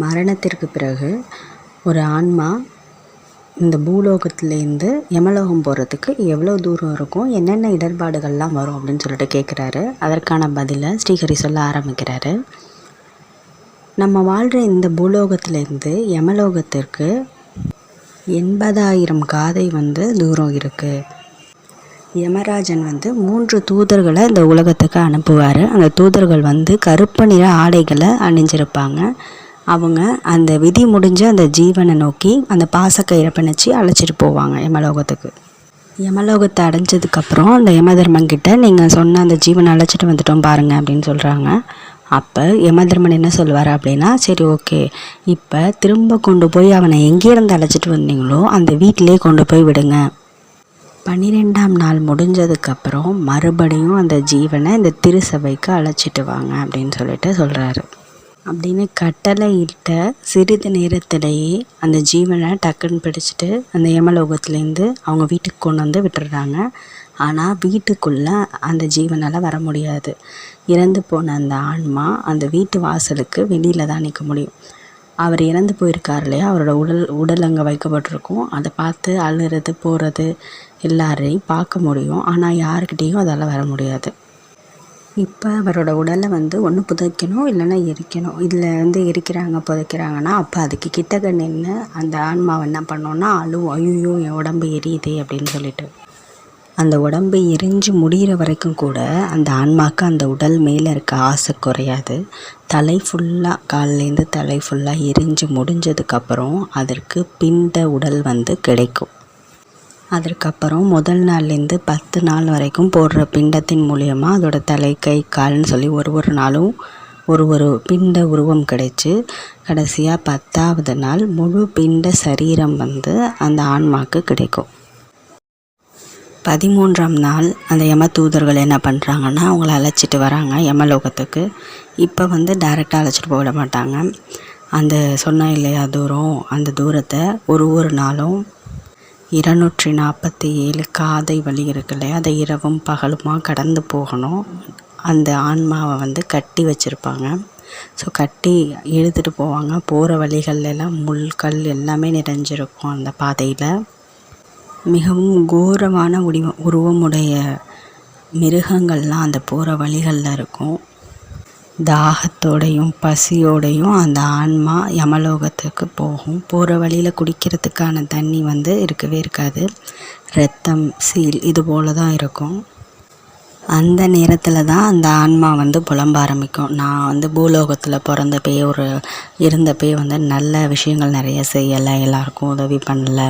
மரணத்திற்கு பிறகு ஒரு ஆன்மா இந்த பூலோகத்துலேருந்து யமலோகம் போகிறதுக்கு எவ்வளோ தூரம் இருக்கும்? என்னென்ன இடர்பாடுகள்லாம் வரும் அப்படின்னு சொல்லிட்டு கேட்குறாரு அதற்கான பதிலை ஸ்ரீஹரி சொல்ல ஆரம்பிக்கிறாரு. நம்ம வாழ்கிற இந்த பூலோகத்துலேருந்து யமலோகத்திற்கு எண்பதாயிரம் காதை வந்து தூரம் இருக்குது யமராஜன் வந்து மூன்று தூதர்களை இந்த உலகத்துக்கு அனுப்புவார். அந்த தூதர்கள் வந்து கருப்பு நிற ஆடைகளை அணிஞ்சிருப்பாங்க. அவங்க அந்த விதி முடிஞ்ச அந்த ஜீவனை நோக்கி அந்த பாசக்கயிறை பிணைச்சி அழைச்சிட்டு போவாங்க யமலோகத்துக்கு. யமலோகத்தை அடைஞ்சதுக்கப்புறம் அந்த யமதர்மன் கிட்ட நீங்கள் சொன்ன அந்த ஜீவனை அழைச்சிட்டு வந்துட்டோம் பாருங்கள் அப்படின்னு சொல்கிறாங்க அப்போ யமதர்மன் என்ன சொல்லுவார் அப்படின்னா சரி ஓகே. இப்போ திரும்ப கொண்டு போய் அவனை எங்கேருந்து அழைச்சிட்டு வந்தீங்களோ அந்த வீட்டிலே கொண்டு போய் விடுங்க. பன்னிரெண்டாம் நாள் முடிஞ்சதுக்கப்புறம் மறுபடியும் அந்த ஜீவனை இந்த திருசபைக்கு அழைச்சிட்டு வாங்க அப்படின்னு சொல்லிட்டு சொல்கிறாரு அப்படின்னு கட்டளை இட்ட சிறிது நேரத்திலேயே அந்த ஜீவனை டக்குன்னு பிடிச்சிட்டு அந்த யமலோகத்துலேருந்து அவங்க வீட்டுக்கு கொண்டு வந்து விட்டுடுறாங்க. ஆனால் வீட்டுக்குள்ளே அந்த ஜீவனால் வர முடியாது. இறந்து போன அந்த ஆன்மா அந்த வீட்டு வாசலுக்கு வெளியில் தான் நிற்க முடியும். அவர் இறந்து போயிருக்கார் இல்லையா? அவரோட உடல் உடல் அங்கே வைக்கப்பட்டிருக்கும். அதை பார்த்து அழுறது போகிறது எல்லாரையும் பார்க்க முடியும். ஆனால் யாருக்கிட்டேயும் அதால் வர முடியாது. இப்போ அவரோட உடலை வந்து ஒன்று புதைக்கணும் இல்லைன்னா எரிக்கணும். இதில் வந்து எரிக்கிறாங்க புதைக்கிறாங்கன்னா அப்போ அதுக்கு கிட்டக்க நின்று அந்த ஆன்மாவை என்ன பண்ணோன்னா அழுவும். ஐயோ என் உடம்பு எரியுது அப்படின்னு சொல்லிட்டு. அந்த உடம்பு எரிஞ்சு முடிகிற வரைக்கும் கூட அந்த ஆன்மாவுக்கு அந்த உடல் மேலே இருக்க ஆசை குறையாது. தலை ஃபுல்லாக காலிலேருந்து தலை ஃபுல்லாக எரிஞ்சு முடிஞ்சதுக்கப்புறம் அதற்கு பிண்ட உடல் வந்து கிடைக்கும். அதற்கப்புறம் முதல் நாள்லேருந்து பத்து நாள் வரைக்கும் போடுற பிண்டத்தின் மூலயமா அதோட தலை கை கால்னு சொல்லி ஒரு ஒரு நாளும் ஒரு ஒரு பிண்ட உருவம் கிடைச்சி கடைசியாக பத்தாவது நாள் முழு பிண்ட சரீரம் வந்து அந்த ஆன்மாவுக்கு கிடைக்கும். பதிமூன்றாம் நாள் அந்த யம தூதர்கள் என்ன பண்ணுறாங்கன்னா அவங்கள அழைச்சிட்டு வராங்க யமலோகத்துக்கு. இப்போ வந்து டைரெக்டாக அழைச்சிட்டு போக மாட்டாங்க. அந்த சொன்ன இல்லையா தூரம் அந்த தூரத்தை ஒரு ஒரு நாளும் இருநூற்றி நாற்பத்தி ஏழு காதை வழி இருக்கு இல்லையா அதை இரவும் பகலுமாக கடந்து போகணும். அந்த ஆன்மாவை வந்து கட்டி வச்சுருப்பாங்க. ஸோ கட்டி இழுத்துட்டு போவாங்க. போகிற வழிகள்லாம் முள்கல் முள்கள் எல்லாமே நிறைஞ்சிருக்கும் அந்த பாதையில். மிகவும் கோரமான உடிவ உருவமுடைய மிருகங்கள்லாம் அந்த போகிற வழிகளில் இருக்கும். தாகத்தோடையும் பசியோடையும் அந்த ஆன்மா யமலோகத்துக்கு போகும். போகிற வழியில் குடிக்கிறதுக்கான தண்ணி வந்து இருக்கவே இருக்காது. ரத்தம் சீல் இது போல தான் இருக்கும். அந்த நேரத்தில் தான் அந்த ஆன்மா வந்து புலம்ப ஆரம்பிக்கும். நான் வந்து பூலோகத்தில் பிறந்தப்பே ஒரு இருந்தப்பே வந்து நல்ல விஷயங்கள் நிறைய செய்யலை எல்லாருக்கும் உதவி பண்ணலை.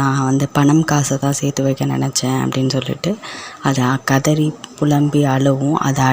நான் வந்து பணம் காசை தான் சேர்த்து வைக்க நினச்சேன் அப்படின்னு சொல்லிட்டு அதை கதறி புலம்பி அழுவும். அதை